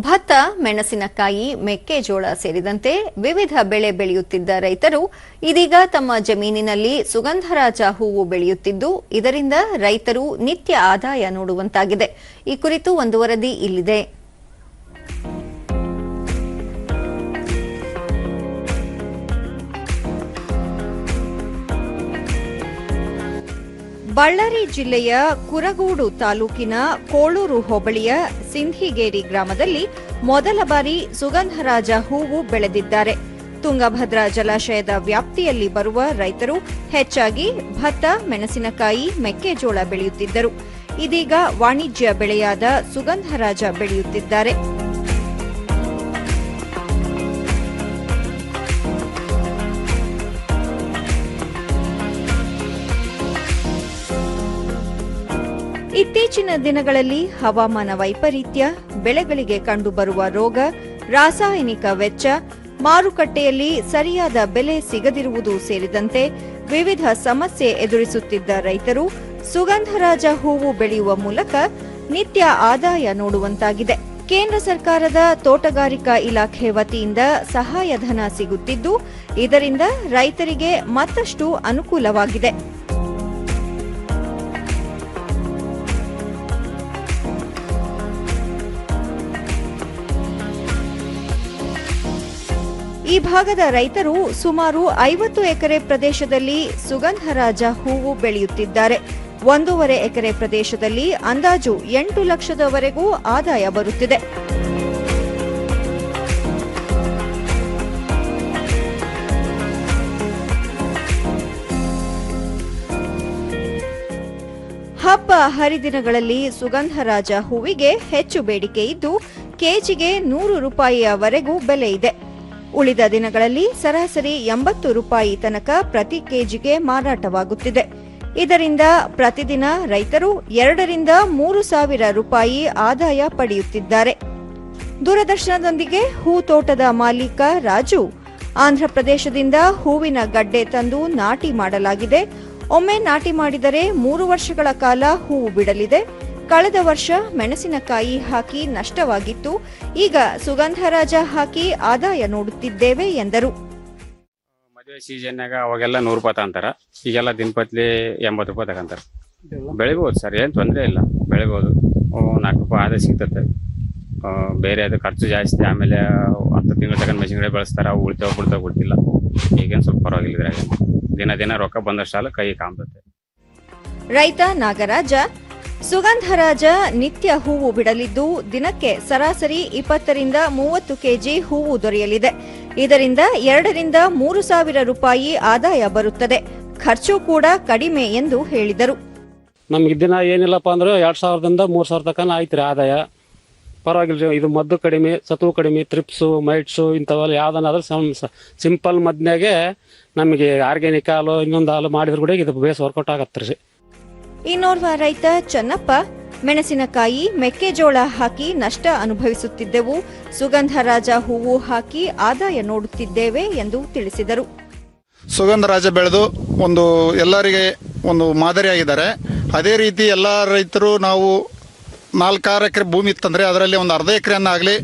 ಭತ್ತ, ಮೆಣಸಿನಕಾಯಿ, ಮೆಕ್ಕೆಜೋಳ ಸೇರಿದಂತೆ ವಿವಿಧ ಬೆಳೆ ಬೆಳೆಯುತ್ತಿದ್ದ ರೈತರು ಇದೀಗ ತಮ್ಮ ಜಮೀನಿನಲ್ಲಿ ಸುಗಂಧರಾಜ ಹೂವು ಬೆಳೆಯುತ್ತಿದ್ದು, ಇದರಿಂದ ರೈತರು ನಿತ್ಯ ಆದಾಯ ನೋಡುವಂತಾಗಿದೆ. ಈ ಕುರಿತು ಒಂದು ವರದಿ ಇಲ್ಲಿದೆ. ಬಳ್ಳಾರಿ ಜಿಲ್ಲೆಯ ಕುರಗೋಡು ತಾಲೂಕಿನ ಕೋಳೂರು ಹೋಬಳಿಯ ಸಿಂಧಿಗೇರಿ ಗ್ರಾಮದಲ್ಲಿ ಮೊದಲ ಬಾರಿ ಸುಗಂಧರಾಜ ಹೂವು ಬೆಳೆದಿದ್ದಾರೆ. ತುಂಗಭದ್ರಾ ಜಲಾಶಯದ ವ್ಯಾಪ್ತಿಯಲ್ಲಿ ಬರುವ ರೈತರು ಹೆಚ್ಚಾಗಿ ಭತ್ತ, ಮೆಣಸಿನಕಾಯಿ, ಮೆಕ್ಕೆಜೋಳ ಬೆಳೆಯುತ್ತಿದ್ದರು. ಇದೀಗ ವಾಣಿಜ್ಯ ಬೆಳೆಯಾದ ಸುಗಂಧರಾಜ ಬೆಳೆಯುತ್ತಿದ್ದಾರೆ. ಇತ್ತೀಚಿನ ದಿನಗಳಲ್ಲಿ ಹವಾಮಾನ ವೈಪರೀತ್ಯ, ಬೆಳೆಗಳಿಗೆ ಕಂಡುಬರುವ ರೋಗ, ರಾಸಾಯನಿಕ ವೆಚ್ಚ, ಮಾರುಕಟ್ಟೆಯಲ್ಲಿ ಸರಿಯಾದ ಬೆಲೆ ಸಿಗದಿರುವುದು ಸೇರಿದಂತೆ ವಿವಿಧ ಸಮಸ್ಯೆ ಎದುರಿಸುತ್ತಿದ್ದ ರೈತರು ಸುಗಂಧರಾಜ ಹೂವು ಬೆಳೆಯುವ ಮೂಲಕ ನಿತ್ಯ ಆದಾಯ ನೋಡುವಂತಾಗಿದೆ. ಕೇಂದ್ರ ಸರ್ಕಾರದ ತೋಟಗಾರಿಕಾ ಇಲಾಖೆ ವತಿಯಿಂದ ಸಹಾಯಧನ ಸಿಗುತ್ತಿದ್ದು, ಇದರಿಂದ ರೈತರಿಗೆ ಮತ್ತಷ್ಟು ಅನುಕೂಲವಾಗಿದೆ. ಈ ಭಾಗದ ರೈತರು ಸುಮಾರು ಐವತ್ತು ಎಕರೆ ಪ್ರದೇಶದಲ್ಲಿ ಸುಗಂಧರಾಜ ಹೂವು ಬೆಳೆಯುತ್ತಿದ್ದಾರೆ. ಒಂದೂವರೆ ಎಕರೆ ಪ್ರದೇಶದಲ್ಲಿ ಅಂದಾಜು ಎಂಟು ಲಕ್ಷದವರೆಗೂ ಆದಾಯ ಬರುತ್ತಿದೆ. ಹಬ್ಬ ಹರಿದಿನಗಳಲ್ಲಿ ಸುಗಂಧರಾಜ ಹೂವಿಗೆ ಹೆಚ್ಚು ಬೇಡಿಕೆ ಇದ್ದು, ಕೆಜಿಗೆ ನೂರು ರೂಪಾಯಿಯವರೆಗೂ ಬೆಲೆ ಇದೆ. ಉಳಿದ ದಿನಗಳಲ್ಲಿ ಸರಾಸರಿ ಎಂಬತ್ತು ರೂಪಾಯಿ ತನಕ ಪ್ರತಿ ಕೆಜಿಗೆ ಮಾರಾಟವಾಗುತ್ತಿದೆ. ಇದರಿಂದ ಪ್ರತಿದಿನ ರೈತರು ಎರಡರಿಂದ ಮೂರು ಸಾವಿರ ರೂಪಾಯಿ ಆದಾಯ ಪಡೆಯುತ್ತಿದ್ದಾರೆ. ದೂರದರ್ಶನದೊಂದಿಗೆ ಹೂ ತೋಟದ ಮಾಲೀಕ ರಾಜು. ಆಂಧ್ರಪ್ರದೇಶದಿಂದ ಹೂವಿನ ಗಡ್ಡೆ ತಂದು ನಾಟಿ ಮಾಡಲಾಗಿದೆ. ಒಮ್ಮೆ ನಾಟಿ ಮಾಡಿದರೆ ಮೂರು ವರ್ಷಗಳ ಕಾಲ ಹೂವು ಬಿಡಲಿದೆ. ಕಳೆದ ವರ್ಷ ಮೆಣಸಿನಕಾಯಿ ಹಾಕಿ ನಷ್ಟವಾಗಿತ್ತು. ಈಗ ಸುಗಂಧರಾಜ ಹಾಕಿ ಆದಾಯ ನೋಡುತ್ತಿದ್ದೇವೆ ಎಂದರು. ಮದುವೆ ಸೀಸನ್ನಾಗ ಅವಾಗೆಲ್ಲ ನೂರು ರೂಪಾಯಿ ತಗೊಂತಾರ. ಈಗೆಲ್ಲ ದಿನಪತ್ಲಿ ಎಂಬತ್ತು ರೂಪಾಯಿ ತಗೊಂತಾರ. ಬೆಳಿಬೋದು ಸರ್ ಏನು ತೊಂದರೆ ಇಲ್ಲ. ಬೆಳಿಬೋದು. ನಾಲ್ಕು ರೂಪಾಯಿ ಆದಾಯ ಸಿಗ್ತದೆ ಬೇರೆ ಅದು ಖರ್ಚು ಜಾಸ್ತಿ ಆಮೇಲೆ ಹತ್ತು ತಿಂಗಳು ತಗೊಂಡು ಮೆಷಿನ್ಗಳೇ ಬೆಳೆಸ್ತಾರೆ ಅವು ಉಳಿತಾವ ಬಿಡ್ತಾವ ಗೊತ್ತಿಲ್ಲ ಈಗೇನು ಸ್ವಲ್ಪ ಪರವಾಗಿಲ್ಲ ಇದ್ರಾಗ. ದಿನ ದಿನ ರೊಕ್ಕ ಬಂದಷ್ಟಲ್ಲ ಕೈ ಕಾಮ್ತತೆ. ರೈತ ನಾಗರಾಜ ಸುಗಂಧರಾಜ ನಿತ್ಯ ಹೂವು ಬಿಡಲಿದ್ದು ದಿನಕ್ಕೆ ಸರಾಸರಿ ಇಪ್ಪತ್ತರಿಂದ ಮೂವತ್ತು ಕೆಜಿ ಹೂವು ದೊರೆಯಲಿದೆ. ಇದರಿಂದ ಎರಡರಿಂದ ಮೂರು ಸಾವಿರ ರೂಪಾಯಿ ಆದಾಯ ಬರುತ್ತದೆ. ಖರ್ಚು ಕೂಡ ಕಡಿಮೆ ಎಂದು ಹೇಳಿದರು. ನಮ್ಗೆ ದಿನ ಏನಿಲ್ಲಪ್ಪ ಅಂದ್ರೆ ಎರಡು ಸಾವಿರದಿಂದ ಮೂರು ಸಾವಿರ ತನಕ ಆಯ್ತು ಆದಾಯ. ಪರವಾಗಿಲ್ಲ ಇದು ಮದ್ದು ಕಡಿಮೆ, ಸತ್ವ ಕಡಿಮೆ ತ್ರಿಪ್ಸು ಮೈಟ್ಸು ಇಂಥವೆಲ್ಲ ಯಾವ್ದನ್ನಾದ್ರೂ ಸಿಂಪಲ್ ಮದ್ನಾಗೆ ನಮಗೆ ಆರ್ಗ್ಯಾನಿಕ್ ಹಾಲು, ಇನ್ನೊಂದು ಹಾಲು ಮಾಡಿದ್ರು ಕೂಡ ಇದು ಬೇಸ್ ವರ್ಕೌಟ್ ಆಗತ್ತೆ ರೀ. ಇನ್ನೋರ್ವ ರೈತ ಚನ್ನಪ್ಪ ಮೆಣಸಿನಕಾಯಿ ಮೆಕ್ಕೆಜೋಳ ಹಾಕಿ ನಷ್ಟ ಅನುಭವಿಸುತ್ತಿದ್ದೆವು. ಸುಗಂಧರಾಜ ಹೂವು ಹಾಕಿ ಆದಾಯ ನೋಡುತ್ತಿದ್ದೇವೆ ಎಂದು ತಿಳಿಸಿದರು. ಸುಗಂಧರಾಜ ಬೆಳೆದು ಒಂದು ಎಲ್ಲರಿಗೆ ಒಂದು ಮಾದರಿಯಾಗಿದ್ದಾರೆ. ಅದೇ ರೀತಿ ಎಲ್ಲ ರೈತರು ನಾವು ನಾಲ್ಕಾರು ಎಕರೆ ಭೂಮಿ ಇತ್ತಂದರೆ ಅದರಲ್ಲಿ ಒಂದು ಅರ್ಧ ಎಕರೆಯನ್ನಾಗಲಿ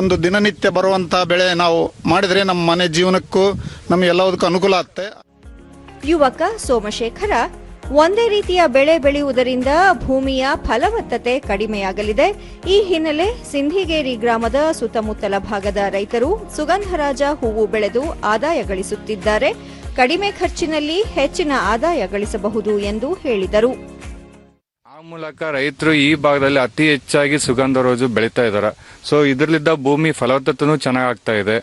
ಒಂದು ದಿನನಿತ್ಯ ಬರುವಂಥ ಬೆಳೆ ನಾವು ಮಾಡಿದರೆ ನಮ್ಮ ಮನೆ ಜೀವನಕ್ಕೂ ನಮಗೆ ಎಲ್ಲದಕ್ಕೂ ಅನುಕೂಲ ಆಗುತ್ತೆ. ಯುವಕ ಸೋಮಶೇಖರ ಒಂದೇ ರೀತಿಯ ಬೆಳೆ ಬೆಳೆಯುವುದರಿಂದ ಭೂಮಿಯ ಫಲವತ್ತತೆ ಕಡಿಮೆಯಾಗಲಿದೆ. ಈ ಹಿನ್ನೆಲೆ ಸಿಂಧಿಗೇರಿ ಗ್ರಾಮದ ಸುತ್ತಮುತ್ತಲ ಭಾಗದ ರೈತರು ಸುಗಂಧರಾಜ ಹೂವು ಬೆಳೆದು ಆದಾಯ ಗಳಿಸುತ್ತಿದ್ದಾರೆ. ಕಡಿಮೆ ಖರ್ಚಿನಲ್ಲಿ ಹೆಚ್ಚಿನ ಆದಾಯ ಗಳಿಸಬಹುದು ಎಂದು ಹೇಳಿದರು. ಆ ಮೂಲಕ ರೈತರು ಈ ಭಾಗದಲ್ಲಿ ಅತಿ ಹೆಚ್ಚಾಗಿ ಸುಗಂಧ ರೋಜು ಬೆಳೀತಾ ಇದ್ದಾರೆ. ಸೊ ಇದರಲ್ಲಿದ್ದ ಭೂಮಿ ಫಲವತ್ತತೆನೂ ಚೆನ್ನಾಗಿ ಆಗ್ತಾ ಇದೆ.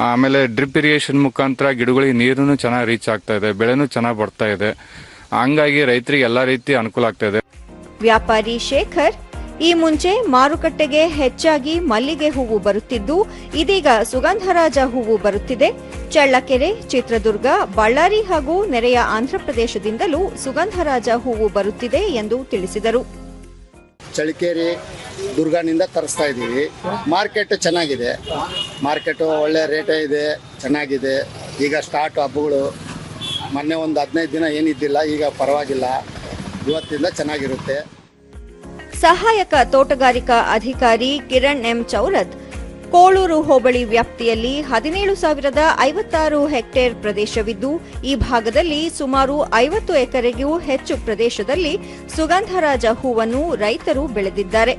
ಆಮೇಲೆ ಡ್ರಿಪ್ ಇರಿಗೇಷನ್ ಮುಖಾಂತರ ಗಿಡಗಳಿಗೆ ನೀರನ್ನು ಚೆನ್ನಾಗಿ ರೀಚ್ ಆಗ್ತಾ ಇದೆ. ಬೆಳೆನೂ ಚೆನ್ನಾಗಿ ಬರ್ತಾ ಇದೆ. ಹಂಗಾಗಿ ರೈತರಿಗೆ ಎಲ್ಲಾ ರೀತಿ ಅನುಕೂಲ ಆಗ್ತಾ ಇದೆ. ವ್ಯಾಪಾರಿ ಶೇಖರ್ ಈ ಮುಂಚೆ ಮಾರುಕಟ್ಟೆಗೆ ಹೆಚ್ಚಾಗಿ ಮಲ್ಲಿಗೆ ಹೂವು ಬರುತ್ತಿದ್ದು ಇದೀಗ ಸುಗಂಧರಾಜ ಹೂವು ಬರುತ್ತಿದೆ. ಚಳ್ಳಕೆರೆ ಚಿತ್ರದುರ್ಗ ಬಳ್ಳಾರಿ ಹಾಗೂ ನೆರೆಯ ಆಂಧ್ರಪ್ರದೇಶದಿಂದಲೂ ಸುಗಂಧರಾಜ ಹೂವು ಬರುತ್ತಿದೆ ಎಂದು ತಿಳಿಸಿದರು. ಚಳ್ಳಕೆರೆ ದುರ್ಗಾನಿಂದ ತರಿಸ್ತಾ ಇದ್ದೀವಿ. ಮಾರ್ಕೆಟ್ ಚೆನ್ನಾಗಿದೆ. ಮಾರ್ಕೆಟು ಒಳ್ಳೆ ರೇಟೇ ಇದೆ ಚೆನ್ನಾಗಿದೆ. ಈಗ ಸ್ಟಾರ್ಟ್ ಹಬ್ಬಗಳು ಮೊನ್ನೆ ಒಂದು ಹದಿನೈದು ದಿನ ಏನಿದ್ದಿಲ್ಲ, ಈಗ ಪರವಾಗಿಲ್ಲ. ಇವತ್ತಿಂದ ಚೆನ್ನಾಗಿರುತ್ತೆ. ಸಹಾಯಕ ತೋಟಗಾರಿಕಾ ಅಧಿಕಾರಿ ಕಿರಣ್ ಎಂ ಚೌರತ್, ಕೋಳೂರು ಹೋಬಳಿ ವ್ಯಾಪ್ತಿಯಲ್ಲಿ ಹದಿನೇಳು ಸಾವಿರದ ಐವತ್ತಾರು ಹೆಕ್ಟೇರ್ ಪ್ರದೇಶವಿದ್ದು, ಈ ಭಾಗದಲ್ಲಿ ಸುಮಾರು ಐವತ್ತು ಎಕರೆಗೂ ಹೆಚ್ಚು ಪ್ರದೇಶದಲ್ಲಿ ಸುಗಂಧರಾಜ ಹೂವನ್ನು ರೈತರು ಬೆಳೆದಿದ್ದಾರೆ.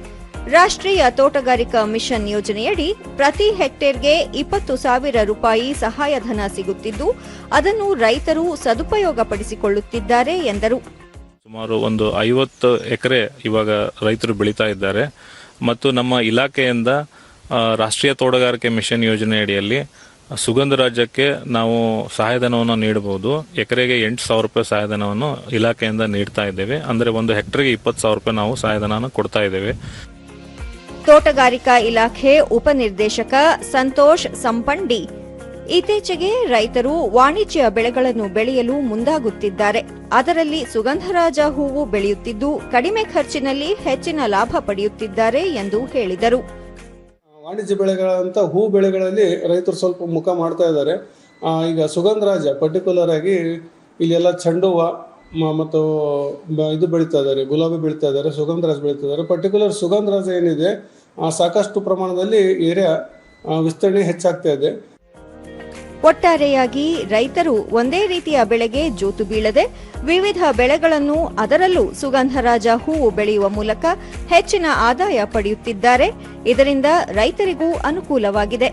ರಾಷ್ಟ್ರೀಯ ತೋಟಗಾರಿಕಾ ಮಿಷನ್ ಯೋಜನೆಯಡಿ ಪ್ರತಿ ಹೆಕ್ಟೇರ್ಗೆ ಇಪ್ಪತ್ತು ಸಾವಿರ ರೂಪಾಯಿ ಸಹಾಯಧನ ಸಿಗುತ್ತಿದ್ದು, ಅದನ್ನು ರೈತರು ಸದುಪಯೋಗಪಡಿಸಿಕೊಳ್ಳುತ್ತಿದ್ದಾರೆ ಎಂದರು. ಸುಮಾರು ಒಂದು ಐವತ್ತು ಎಕರೆ ಇವಾಗ ರೈತರು ಬೆಳೀತಾ ಇದ್ದಾರೆ. ಮತ್ತು ನಮ್ಮ ಇಲಾಖೆಯಿಂದ ರಾಷ್ಟ್ರೀಯ ತೋಟಗಾರಿಕೆ ಮಿಷನ್ ಯೋಜನೆ ಅಡಿಯಲ್ಲಿ ಸುಗಂಧ ರಾಜ್ಯಕ್ಕೆ ನಾವು ಸಹಾಯಧನವನ್ನು ನೀಡಬಹುದು. ಎಕರೆಗೆ ಎಂಟು ಸಾವಿರ ರೂಪಾಯಿ ಸಹಾಯಧನವನ್ನು ಇಲಾಖೆಯಿಂದ ನೀಡ್ತಾ ಇದ್ದೇವೆ. ಅಂದರೆ ಒಂದು ಹೆಕ್ಟರ್ಗೆ ಇಪ್ಪತ್ತು ಸಾವಿರ ರೂಪಾಯಿ ನಾವು ಸಹಾಯಧನವನ್ನು ಕೊಡ್ತಾ ಇದ್ದೇವೆ. ತೋಟಗಾರಿಕಾ ಇಲಾಖೆ ಉಪನಿರ್ದೇಶಕ ಸಂತೋಷ್ ಸಂಪಂಡಿ. ಇತ್ತೀಚೆಗೆ ರೈತರು ವಾಣಿಜ್ಯ ಬೆಳೆಗಳನ್ನು ಬೆಳೆಯಲು ಮುಂದಾಗುತ್ತಿದ್ದಾರೆ. ಅದರಲ್ಲಿ ಸುಗಂಧರಾಜ ಹೂವು ಬೆಳೆಯುತ್ತಿದ್ದು, ಕಡಿಮೆ ಖರ್ಚಿನಲ್ಲಿ ಹೆಚ್ಚಿನ ಲಾಭ ಪಡೆಯುತ್ತಿದ್ದಾರೆ ಎಂದು ಹೇಳಿದರು. ವಾಣಿಜ್ಯ ಬೆಳೆಗಳಂತ ಹೂ ಬೆಳೆಗಳಲ್ಲಿ ರೈತರು ಸ್ವಲ್ಪ ಮುಖ ಮಾಡ್ತಾ ಇದ್ದಾರೆ. ಈಗ ಸುಗಂಧರಾಜ ಪರ್ಟಿಕ್ಯುಲರ್ ಆಗಿ ಇಲ್ಲೆಲ್ಲ ಚೆಂಡು ಹೂವ ಮತ್ತು ಇದು ಬೆಳೀತಾ ಇದ್ದಾರೆ, ಗುಲಾಬಿ ಬೆಳೀತಾ ಇದ್ದಾರೆ, ಸುಗಂಧರಾಜ ಬೆಳೀತಾ ಇದ್ದಾರೆ. ಪರ್ಟಿಕ್ಯುಲರ್ ಸುಗಂಧರಾಜ ಏನಿದೆ ಸಾಕಷ್ಟು ಪ್ರಮಾಣದಲ್ಲಿ ಏರಿಯಾ ವಿಸ್ತರಣೆ ಹೆಚ್ಚಾಗ್ತಾ ಇದೆ. ಒಟ್ಟಾರೆಯಾಗಿ ರೈತರು ಒಂದೇ ರೀತಿಯ ಬೆಳೆಗೆ ಜೋತು ಬೀಳದೆ ವಿವಿಧ ಬೆಳೆಗಳನ್ನು ಅದರಲ್ಲೂ ಸುಗಂಧರಾಜ ಹೂವು ಬೆಳೆಯುವ ಮೂಲಕ ಹೆಚ್ಚಿನ ಆದಾಯ ಪಡೆಯುತ್ತಿದ್ದಾರೆ. ಇದರಿಂದ ರೈತರಿಗೂ ಅನುಕೂಲವಾಗಿದೆ.